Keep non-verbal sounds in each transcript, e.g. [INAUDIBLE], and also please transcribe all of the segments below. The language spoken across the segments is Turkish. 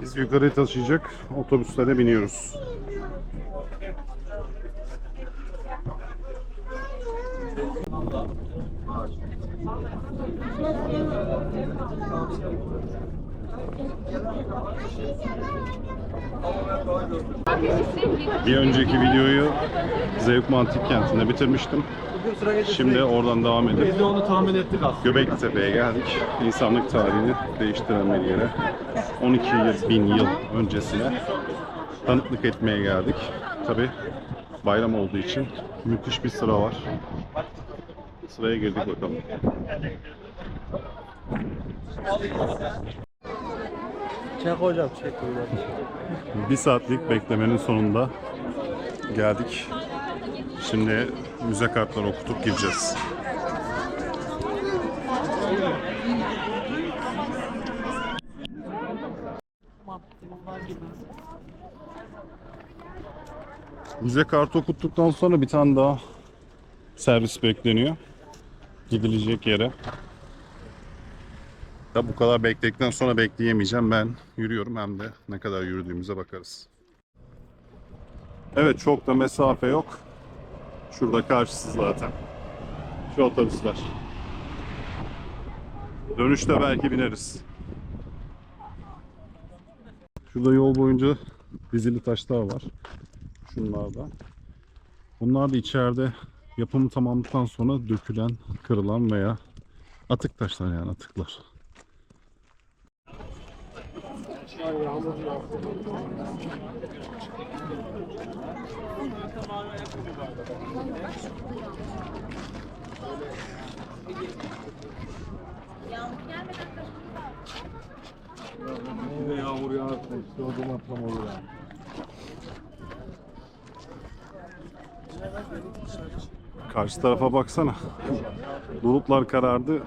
Biz yukarı taşıyacak otobüslere biniyoruz. Bir önceki videoyu Zevk Antik Kenti'nde bitirmiştim. Şimdi oradan devam edip Biz de onu tahmin ettik aslında. Göbekli Tepe'ye geldik. İnsanlık tarihini değiştiren bir yere. 12 yıl, bin yıl öncesine tanıklık etmeye geldik. Tabi bayram olduğu için müthiş bir sıra var. Sıraya girdik bakalım. Çek hocam çek hocam. Bir saatlik beklemenin sonunda geldik. Şimdi müze kartları okutup gireceğiz. Müze kartı okuttuktan sonra bir tane daha servis bekleniyor. Gidilecek yere. Ya bu kadar bekledikten sonra bekleyemeyeceğim. Ben yürüyorum hem de ne kadar yürüdüğümüze bakarız. Evet çok da mesafe yok. Şurada karşısı zaten. Şu otobüsler. Dönüşte belki bineriz. Şurada yol boyunca dizili taşlar var. Şunlarda. Bunlar da içeride yapımı tamamladıktan sonra dökülen, kırılan veya atık taşlar yani atıklar. Ve yağmur yağarsa işte o zaman tam olur yani. Karşı tarafa baksana. Bulutlar karardı.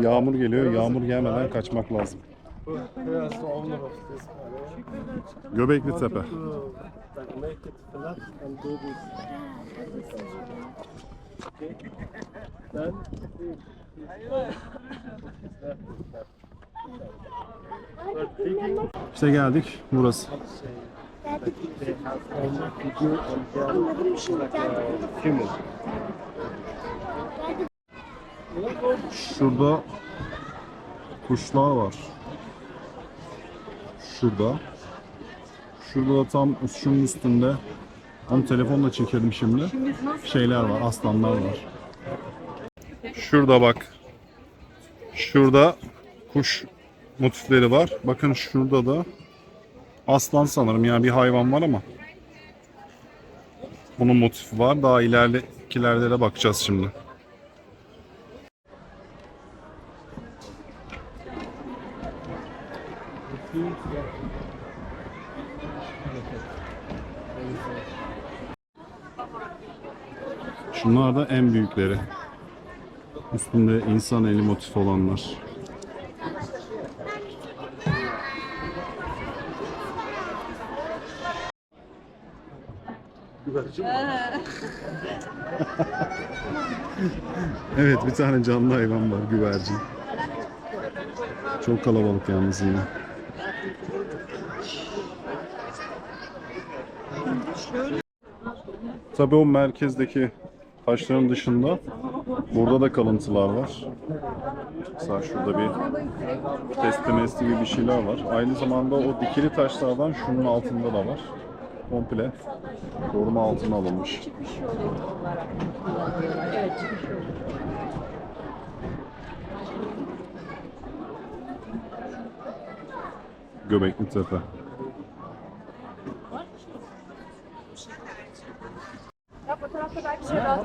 Yağmur geliyor. Yağmur gelmeden kaçmak lazım. Göbekli Tepe. İşte geldik. Burası. Şurada kuşlar var. Şurada. Şurada da tam şunun üstünde. Onu telefonla çekelim şimdi. Şeyler var, aslanlar var. Şurada bak. Şurada kuş motifleri var. Bakın şurada da aslan sanırım yani bir hayvan var ama. Bunun motifi var. Daha ileridekilerde de bakacağız şimdi. Şunlar da en büyükleri. Üstünde insan eli motifi olanlar. [LAUGHS] Evet bir tane canlı hayvan var güvercin. Çok kalabalık yalnız yine. Tabii o merkezdeki taşların dışında burada da kalıntılar var. Mesela şurada bir testi mesti gibi bir şeyler var. Aynı zamanda o dikili taşlardan şunun altında da var. Komple koruma altına alınmış. Göbekli Tepe. Ya fotoğrafta belki şey rahat.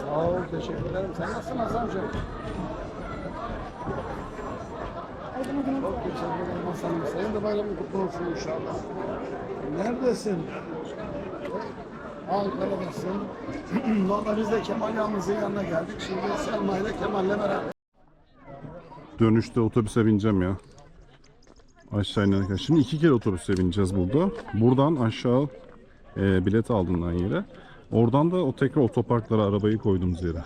Sağ ol, teşekkür ederim. Sen nasılsın Hasan'cığım? Çok teşekkür ederim Hasan'cığım. Senin de bayramın kutlu olsun inşallah. Neredesin? Ankara'dasın. [CLEARS THROAT] Valla biz de Kemal Yalnız'ın yanına geldik. Şimdi Selma ile Kemal'le beraber. Dönüşte otobüse bineceğim ya. Aşağı inerken. Şimdi iki kere otobüse bineceğiz burada. Buradan aşağı e, bilet aldığından yere. Oradan da o tekrar otoparklara arabayı koyduğumuz yere.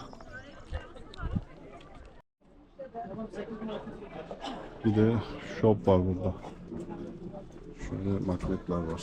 Bir de shop var burada. Şöyle makletler var.